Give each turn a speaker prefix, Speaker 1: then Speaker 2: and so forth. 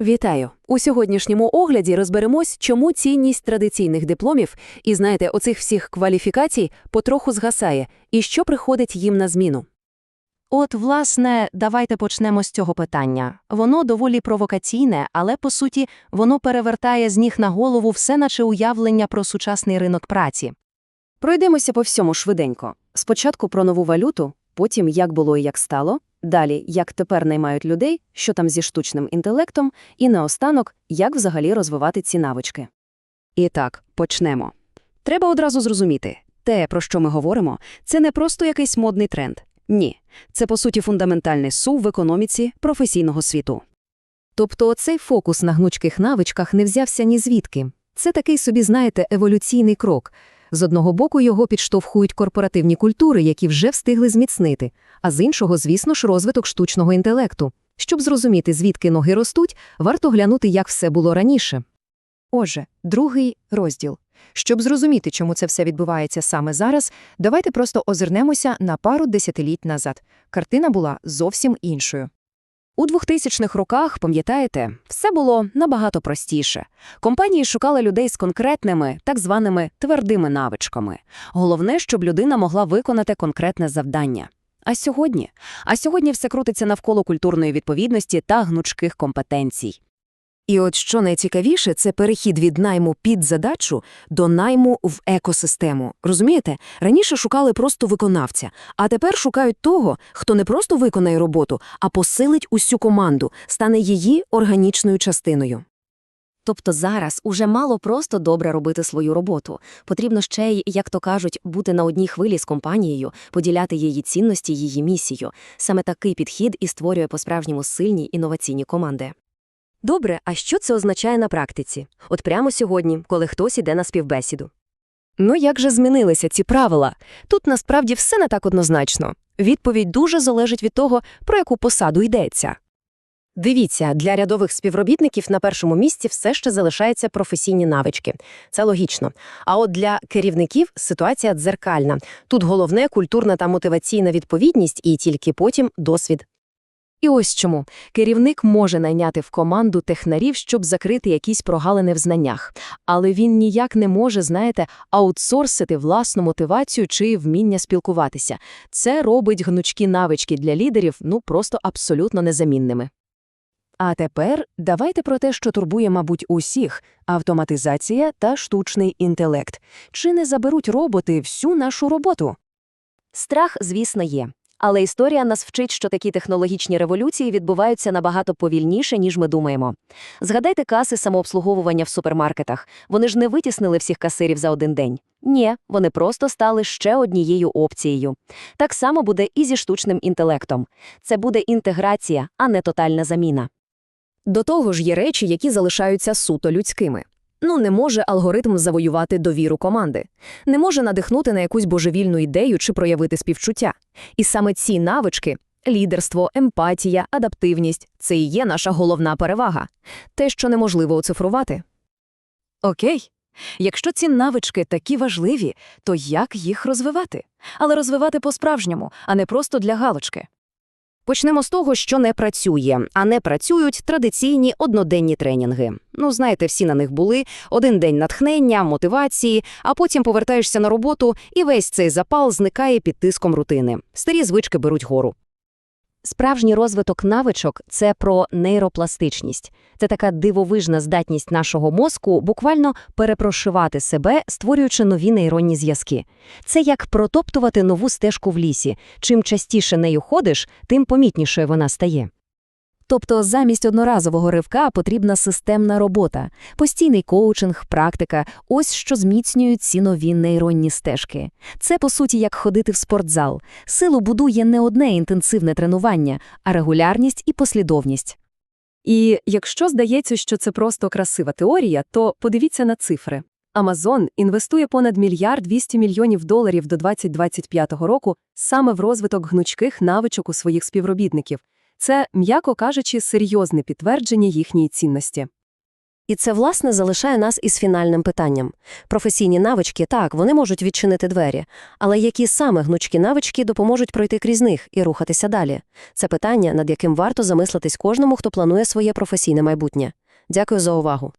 Speaker 1: Вітаю! У сьогоднішньому огляді розберемось, чому цінність традиційних дипломів і, знаєте, оцих всіх кваліфікацій потроху згасає, і що приходить їм на зміну.
Speaker 2: От, власне, давайте почнемо з цього питання. Воно доволі провокаційне, але, по суті, воно перевертає з ніг на голову все наче уявлення про сучасний ринок праці.
Speaker 3: Пройдемося по всьому швиденько. Спочатку про нову валюту, потім як було і як стало, далі як тепер наймають людей, що там зі штучним інтелектом, і наостанок, як взагалі розвивати ці навички.
Speaker 1: І так, почнемо. Треба одразу зрозуміти, те, про що ми говоримо, це не просто якийсь модний тренд. Ні, це, по суті, фундаментальний сув в економіці професійного світу.
Speaker 3: Тобто оцей фокус на гнучких навичках не взявся ні звідки. Це такий собі, знаєте, еволюційний крок. З одного боку його підштовхують корпоративні культури, які вже встигли зміцнити, а з іншого, звісно ж, розвиток штучного інтелекту. Щоб зрозуміти, звідки ноги ростуть, варто глянути, як все було раніше.
Speaker 4: Отже, другий розділ. Щоб зрозуміти, чому це все відбувається саме зараз, давайте просто озирнемося на пару десятиліть назад. Картина була зовсім іншою.
Speaker 1: У 2000-х роках, пам'ятаєте, все було набагато простіше. Компанії шукали людей з конкретними, так званими твердими навичками. Головне, щоб людина могла виконати конкретне завдання. А сьогодні? А сьогодні все крутиться навколо культурної відповідності та гнучких компетенцій.
Speaker 5: І от що найцікавіше, це перехід від найму під задачу до найму в екосистему. Розумієте? Раніше шукали просто виконавця, а тепер шукають того, хто не просто виконає роботу, а посилить усю команду, стане її органічною частиною.
Speaker 3: Тобто зараз уже мало просто добре робити свою роботу. Потрібно ще й, як то кажуть, бути на одній хвилі з компанією, поділяти її цінності, її місію. Саме такий підхід і створює по-справжньому сильні інноваційні команди.
Speaker 6: Добре, а що це означає на практиці? От прямо сьогодні, коли хтось іде на співбесіду.
Speaker 5: Ну як же змінилися ці правила? Тут насправді все не так однозначно. Відповідь дуже залежить від того, про яку посаду йдеться.
Speaker 2: Дивіться, для рядових співробітників на першому місці все ще залишаються професійні навички. Це логічно. А от для керівників ситуація дзеркальна. Тут головне культурна та мотиваційна відповідність і тільки потім досвід.
Speaker 5: І ось чому. Керівник може найняти в команду технарів, щоб закрити якісь прогалини в знаннях. Але він ніяк не може, знаєте, аутсорсити власну мотивацію чи вміння спілкуватися. Це робить гнучкі навички для лідерів, ну, просто абсолютно незамінними. А тепер давайте про те, що турбує, мабуть, усіх – автоматизація та штучний інтелект. Чи не заберуть роботи всю нашу роботу?
Speaker 6: Страх, звісно, є. Але історія нас вчить, що такі технологічні революції відбуваються набагато повільніше, ніж ми думаємо. Згадайте каси самообслуговування в супермаркетах. Вони ж не витіснили всіх касирів за один день. Ні, вони просто стали ще однією опцією. Так само буде і зі штучним інтелектом. Це буде інтеграція, а не тотальна заміна.
Speaker 5: До того ж є речі, які залишаються суто людськими. Ну, не може алгоритм завоювати довіру команди, не може надихнути на якусь божевільну ідею чи проявити співчуття. І саме ці навички лідерство, емпатія, адаптивність це і є наша головна перевага. Те, що неможливо оцифрувати. Окей. Якщо ці навички такі важливі, то як їх розвивати? Але розвивати по-справжньому, а не просто для галочки.
Speaker 1: Почнемо з того, що не працює, а не працюють традиційні одноденні тренінги. Ну, знаєте, всі на них були, один день натхнення, мотивації, а потім повертаєшся на роботу, і весь цей запал зникає під тиском рутини. Старі звички беруть гору.
Speaker 6: Справжній розвиток навичок – це про нейропластичність. Це така дивовижна здатність нашого мозку буквально перепрошивати себе, створюючи нові нейронні зв'язки. Це як протоптувати нову стежку в лісі. Чим частіше нею ходиш, тим помітнішою вона стає.
Speaker 5: Тобто замість одноразового ривка потрібна системна робота, постійний коучинг, практика – ось що зміцнюють ці нові нейронні стежки. Це, по суті, як ходити в спортзал. Силу будує не одне інтенсивне тренування, а регулярність і послідовність.
Speaker 7: І якщо здається, що це просто красива теорія, то подивіться на цифри. Amazon інвестує понад мільярд 200 мільйонів доларів до 2025 року саме в розвиток гнучких навичок у своїх співробітників. Це, м'яко кажучи, серйозне підтвердження їхньої цінності.
Speaker 6: І це, власне, залишає нас із фінальним питанням. Професійні навички, так, вони можуть відчинити двері, але які саме гнучкі навички допоможуть пройти крізь них і рухатися далі? Це питання, над яким варто замислитись кожному, хто планує своє професійне майбутнє. Дякую за увагу.